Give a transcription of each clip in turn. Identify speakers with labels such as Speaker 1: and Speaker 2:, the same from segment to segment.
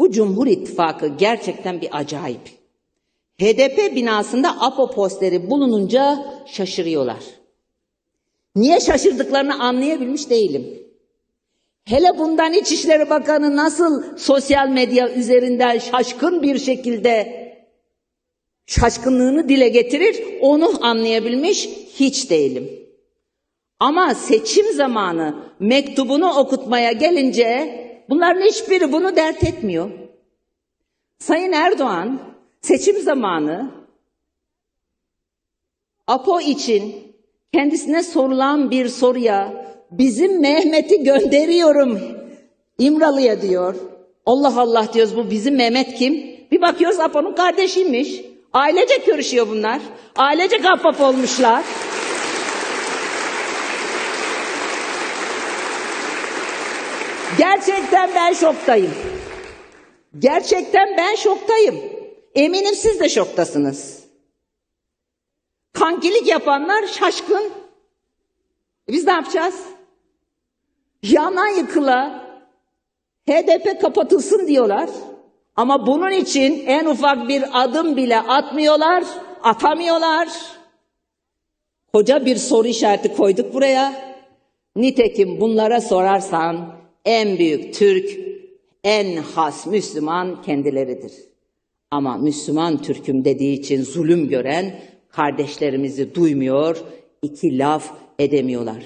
Speaker 1: Bu Cumhur İttifakı gerçekten bir acayip. HDP binasında APO posteri bulununca şaşırıyorlar. Niye şaşırdıklarını anlayabilmiş değilim. Hele bundan İçişleri Bakanı nasıl sosyal medya üzerinden şaşkın bir şekilde şaşkınlığını dile getirir onu anlayabilmiş hiç değilim. Ama seçim zamanı mektubunu okutmaya gelince bunların hiçbiri bunu dert etmiyor. Sayın Erdoğan seçim zamanı APO için kendisine sorulan bir soruya bizim Mehmet'i gönderiyorum İmralı'ya diyor. Allah Allah diyoruz bu bizim Mehmet kim? Bir bakıyoruz APO'nun kardeşiymiş. Ailecek görüşüyor bunlar. Ailecek ahbap olmuşlar. Gerçekten ben şoktayım. Gerçekten ben şoktayım. Eminim siz de şoktasınız. Kankilik yapanlar şaşkın. E Biz ne yapacağız? Yana yıkıla HDP kapatılsın diyorlar. Ama bunun için en ufak bir adım bile atmıyorlar, atamıyorlar. Koca bir soru işareti koyduk buraya. Nitekim bunlara sorarsan en büyük Türk, en has Müslüman kendileridir. Ama Müslüman Türk'üm dediği için zulüm gören kardeşlerimizi duymuyor, iki laf edemiyorlar.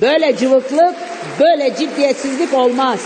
Speaker 1: Böyle cıvıklık, böyle ciddiyetsizlik olmaz.